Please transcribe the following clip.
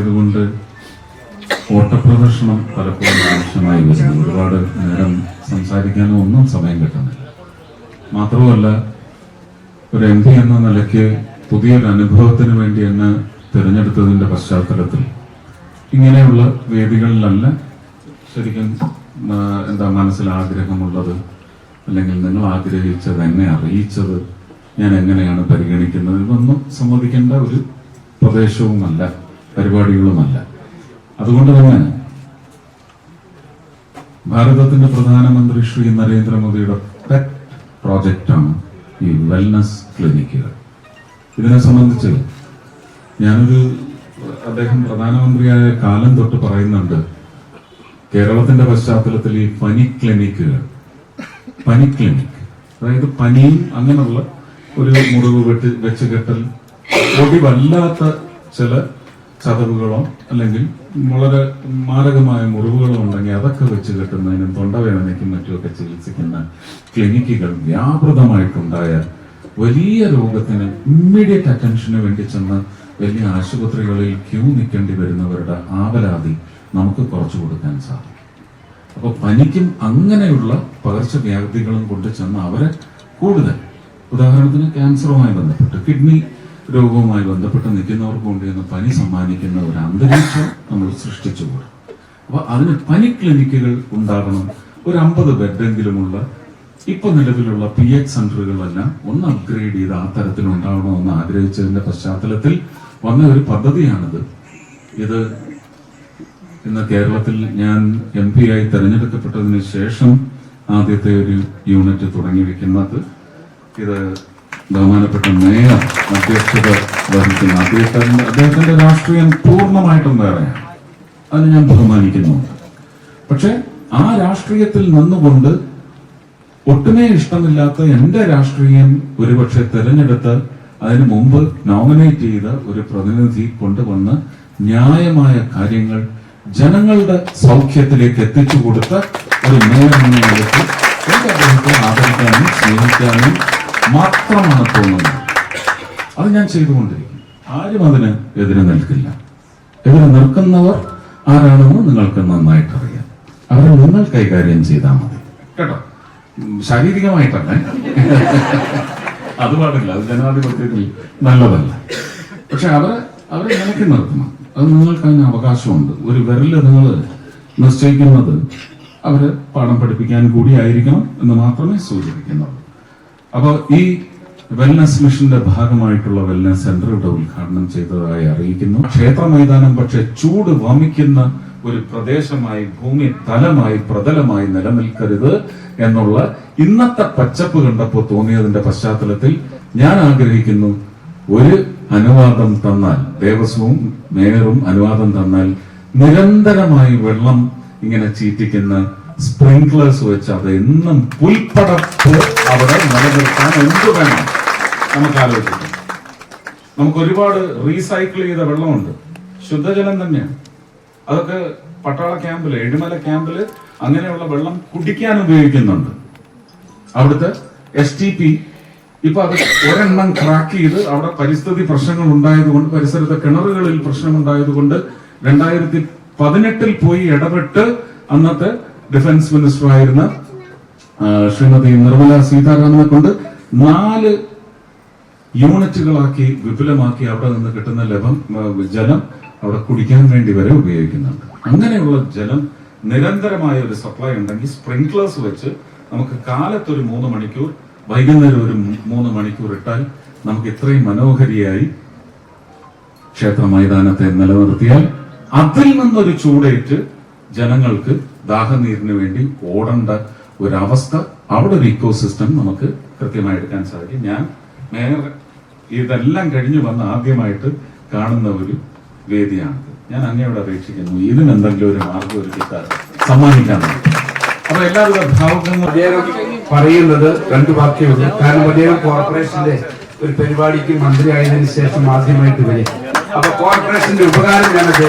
ഇതുകൊണ്ട് ഓട്ടപ്രദർശനം പലപ്പോഴും ആവശ്യമായി വരുന്നു. ഒരുപാട് നേരം സംസാരിക്കാനോ ഒന്നും സമയം കിട്ടുന്നില്ല. മാത്രമല്ല ഒരു എം പി എന്ന നിലയ്ക്ക് പുതിയൊരു അനുഭവത്തിന് വേണ്ടി എന്നെ തിരഞ്ഞെടുത്തതിന്റെ പശ്ചാത്തലത്തിൽ ഇങ്ങനെയുള്ള വേദികളിലല്ല ശരിക്കും എന്താ മനസ്സിൽ ആഗ്രഹമുള്ളത് അല്ലെങ്കിൽ നിങ്ങൾ ആഗ്രഹിച്ചത് എന്നെ അറിയിച്ചത് ഞാൻ എങ്ങനെയാണ് പരിഗണിക്കുന്നത് ഇതൊന്നും സമ്മതിക്കേണ്ട ഒരു പ്രദേശവുമല്ല. പരിപാടികളുമല്ല. അതുകൊണ്ട് തന്നെ ഭാരതത്തിന്റെ പ്രധാനമന്ത്രി ശ്രീ നരേന്ദ്രമോദിയുടെ പെറ്റ് പ്രോജക്റ്റാണ് ഈ വെൽനസ് ക്ലിനിക്കുകൾ ഇതിനെ സംബന്ധിച്ച് ഞാനൊരു അദ്ദേഹം പ്രധാനമന്ത്രിയായ കാലം തൊട്ട് പറയുന്നുണ്ട് കേരളത്തിന്റെ പശ്ചാത്തലത്തിൽ ഈ പനി ക്ലിനിക്കുകൾ പനി ക്ലിനിക് അതായത് പനിയും അങ്ങനെയുള്ള ഒരു മുറിവ് വെട്ട് വെച്ച് കെട്ടൽ ഒടിവല്ലാത്ത ചില ചതവുകളോ അല്ലെങ്കിൽ വളരെ മാരകമായ മുറിവുകളോ ഉണ്ടെങ്കിൽ അതൊക്കെ വെച്ച് കെട്ടുന്നതിനും തൊണ്ടവേദനയ്ക്കും മറ്റുമൊക്കെ ചികിത്സിക്കുന്ന ക്ലിനിക്കുകൾ വ്യാപൃതമായിട്ടുണ്ടായ വലിയ രോഗത്തിന് ഇമ്മീഡിയറ്റ് അറ്റൻഷന് വേണ്ടി ചെന്ന് വലിയ ആശുപത്രികളിൽ ക്യൂ നിൽക്കേണ്ടി വരുന്നവരുടെ ആവലാതി നമുക്ക് കുറച്ചു കൊടുക്കാൻ സാധിക്കും. അപ്പോൾ പനിക്കും അങ്ങനെയുള്ള പകർച്ചവ്യാധികളും കൊണ്ട് ചെന്ന് അവരെ കൂടുതൽ. ഉദാഹരണത്തിന് ക്യാൻസറുമായി ബന്ധപ്പെട്ട്. കിഡ്നി രോഗവുമായി ബന്ധപ്പെട്ട് നിൽക്കുന്നവർക്ക് കൊണ്ട് ചെന്ന് പനി സമ്മാനിക്കുന്ന ഒരു അന്തരീക്ഷം നമ്മൾ സൃഷ്ടിച്ചുകൂടും അപ്പൊ അതിന് പനി ക്ലിനിക്കുകൾ ഉണ്ടാകണം. ഒരു അമ്പത് ബെഡെങ്കിലുമുള്ള ഇപ്പൊ നിലവിലുള്ള പി എച്ച് സെന്ററുകളെല്ലാം ഒന്ന് അപ്ഗ്രേഡ് ചെയ്ത് ആ തരത്തിൽ ഉണ്ടാവണമെന്ന് ആഗ്രഹിച്ചതിന്റെ പശ്ചാത്തലത്തിൽ വന്ന ഒരു പദ്ധതിയാണിത്. ഇത് ഇന്ന് കേരളത്തിൽ ഞാൻ എം പി ആയി തെരഞ്ഞെടുക്കപ്പെട്ടതിന് ശേഷം ആദ്യത്തെ ഒരു യൂണിറ്റ് തുടങ്ങി വെക്കുന്നത് ഇത് ബഹുമാനപ്പെട്ട മേയർ അധ്യക്ഷത വഹിക്കുന്ന അദ്ദേഹത്തിന്റെ അദ്ദേഹത്തിന്റെ രാഷ്ട്രീയം പൂർണമായിട്ടും വേറെയാണ്. അത് ഞാൻ ബഹുമാനിക്കുന്നുണ്ട് പക്ഷെ ആ രാഷ്ട്രീയത്തിൽ നിന്നുകൊണ്ട് ഒട്ടുമേ ഇഷ്ടമില്ലാത്ത എന്റെ രാഷ്ട്രീയം ഒരുപക്ഷെ തെരഞ്ഞെടുത്ത് അതിനു മുമ്പ് നോമിനേറ്റ് ചെയ്ത ഒരു പ്രതിനിധി കൊണ്ടുവന്ന് ന്യായമായ കാര്യങ്ങൾ ജനങ്ങളുടെ സൗഖ്യത്തിലേക്ക് എത്തിച്ചു കൊടുത്ത ഒരു മേയർ എന്ന നിലയ്ക്ക് എനിക്ക് അദ്ദേഹത്തെ ആദരിക്കാനും സ്നേഹിക്കാനും മാത്രമാണ് തോന്നുന്നത്. അത് ഞാൻ ചെയ്തുകൊണ്ടിരിക്കും ആരും അതിന് എതിരെ നിൽക്കില്ല. എതിരെ നിൽക്കുന്നവർ ആരാണെന്ന് നിങ്ങൾക്ക് നന്നായിട്ട് അറിയാം അവരെ നിങ്ങൾ കൈകാര്യം ചെയ്താൽ മതി. കേട്ടോ? ശാരീരികമായിട്ടല്ല. അത് പാടില്ല. അത് ജനാധിപത്യത്തിൽ നല്ലതല്ല. പക്ഷെ അവരെ അവരെ നിലയ്ക്ക് നിർത്തണം. അത് നിങ്ങൾക്ക് അതിന് അവകാശമുണ്ട്. ഒരു വിരൽ നിങ്ങൾ നിശ്ചയിക്കുന്നത് അവരെ പാഠം പഠിപ്പിക്കാൻ കൂടിയായിരിക്കണം എന്ന് മാത്രമേ സൂചിപ്പിക്കുന്നുള്ളൂ. അപ്പോൾ ഈ വെൽനസ് മിഷന്റെ ഭാഗമായിട്ടുള്ള വെൽനസ് സെന്റർ ഇവിടെ ഉദ്ഘാടനം ചെയ്തതായി അറിയിക്കുന്നു. ക്ഷേത്ര മൈതാനം പക്ഷെ ചൂട് വമിക്കുന്ന ഒരു പ്രദേശമായി ഭൂമി തലമായി പ്രതലമായി നിലനിൽക്കരുത് എന്നുള്ള ഇന്നത്തെ പച്ചപ്പ് കണ്ടപ്പോൾ തോന്നിയതിന്റെ പശ്ചാത്തലത്തിൽ ഞാൻ ആഗ്രഹിക്കുന്നു ഒരു അനുവാദം തന്നാൽ ദേവസ്വവും മേയറും അനുവാദം തന്നാൽ നിരന്തരമായി വെള്ളം ഇങ്ങനെ ചീറ്റിക്കുന്ന സ്പ്രിംഗ്ലേഴ്സ് വെച്ച് അത് എന്നും പുൽപ്പടപ്പ് അവിടെ നിലനിർത്താൻ എന്ത് വേണം? നമുക്ക് ആലോചിക്കാം. നമുക്ക് ഒരുപാട് റീസൈക്കിൾ ചെയ്ത വെള്ളമുണ്ട്. ശുദ്ധജലം തന്നെയാണ്. അതൊക്കെ പട്ടാള ക്യാമ്പിൽ എഴുമല ക്യാമ്പിൽ അങ്ങനെയുള്ള വെള്ളം കുടിക്കാൻ ഉപയോഗിക്കുന്നുണ്ട്. അവിടുത്തെ എസ് ടി പി ഇപ്പൊ അത് ഒരെണ്ണം ക്രാക്ക് ചെയ്ത് അവിടെ പരിസ്ഥിതി പ്രശ്നങ്ങൾ ഉണ്ടായതുകൊണ്ട് പരിസരത്തെ കിണറുകളിൽ പ്രശ്നമുണ്ടായതുകൊണ്ട് രണ്ടായിരത്തി പതിനെട്ടിൽ പോയി ഇടപെട്ട് അന്നത്തെ ഡിഫൻസ് മിനിസ്റ്റർ ആയിരുന്ന ശ്രീമതി നിർമ്മല സീതാരാമനെ കൊണ്ട് നാല് യൂണിറ്റുകളാക്കി വിപുലമാക്കി അവിടെ നിന്ന് കിട്ടുന്ന ലഭം ജലം അവിടെ കുടിക്കാൻ വേണ്ടി വരെ ഉപയോഗിക്കുന്നുണ്ട്. അങ്ങനെയുള്ള ജലം നിരന്തരമായ ഒരു സപ്ലൈ ഉണ്ടെങ്കിൽ സ്പ്രിങ്ക്ലേഴ്സ് വെച്ച് നമുക്ക് കാലത്ത് ഒരു മൂന്ന് മണിക്കൂർ വൈകുന്നേരം ഒരു മൂന്ന് മണിക്കൂർ ഇട്ടാൽ നമുക്ക് ഇത്രയും മനോഹരിയായി ക്ഷേത്ര മൈതാനത്തെ നിലനിർത്തിയാൽ അതിൽ നിന്നൊരു ചൂടേറ്റ് ജനങ്ങൾക്ക് ദാഹനീരിന് വേണ്ടി ഓടേണ്ട ഒരവസ്ഥ അവിടെ ഒരു ഇക്കോ സിസ്റ്റം നമുക്ക് കൃത്യമായി എടുക്കാൻ സാധിക്കും. ഞാൻ മേയർ ഇതെല്ലാം കഴിഞ്ഞു വന്ന് ആദ്യമായിട്ട് കാണുന്ന ഒരു വേദിയാണിത്. ഞാൻ അങ്ങയോട് അപേക്ഷിക്കുന്നു. ഇതിന് എന്തെങ്കിലും ഒരു മാർഗം ഒരു കിട്ടാൻ സമ്മാനിക്കാൻ അപ്പൊ എല്ലാവിധ ഭാവുകങ്ങളും അദ്ദേഹം പറയുന്നത് രണ്ടു വാക്യമുള്ളൂ കാരണം അദ്ദേഹം കോർപ്പറേഷന്റെ ഒരു പരിപാടിക്ക് മന്ത്രി ആയതിനു ശേഷം ആദ്യമായിട്ട് വരിക. അപ്പൊ കോർപ്പറേഷന്റെ ഉപകാരം ഞാൻ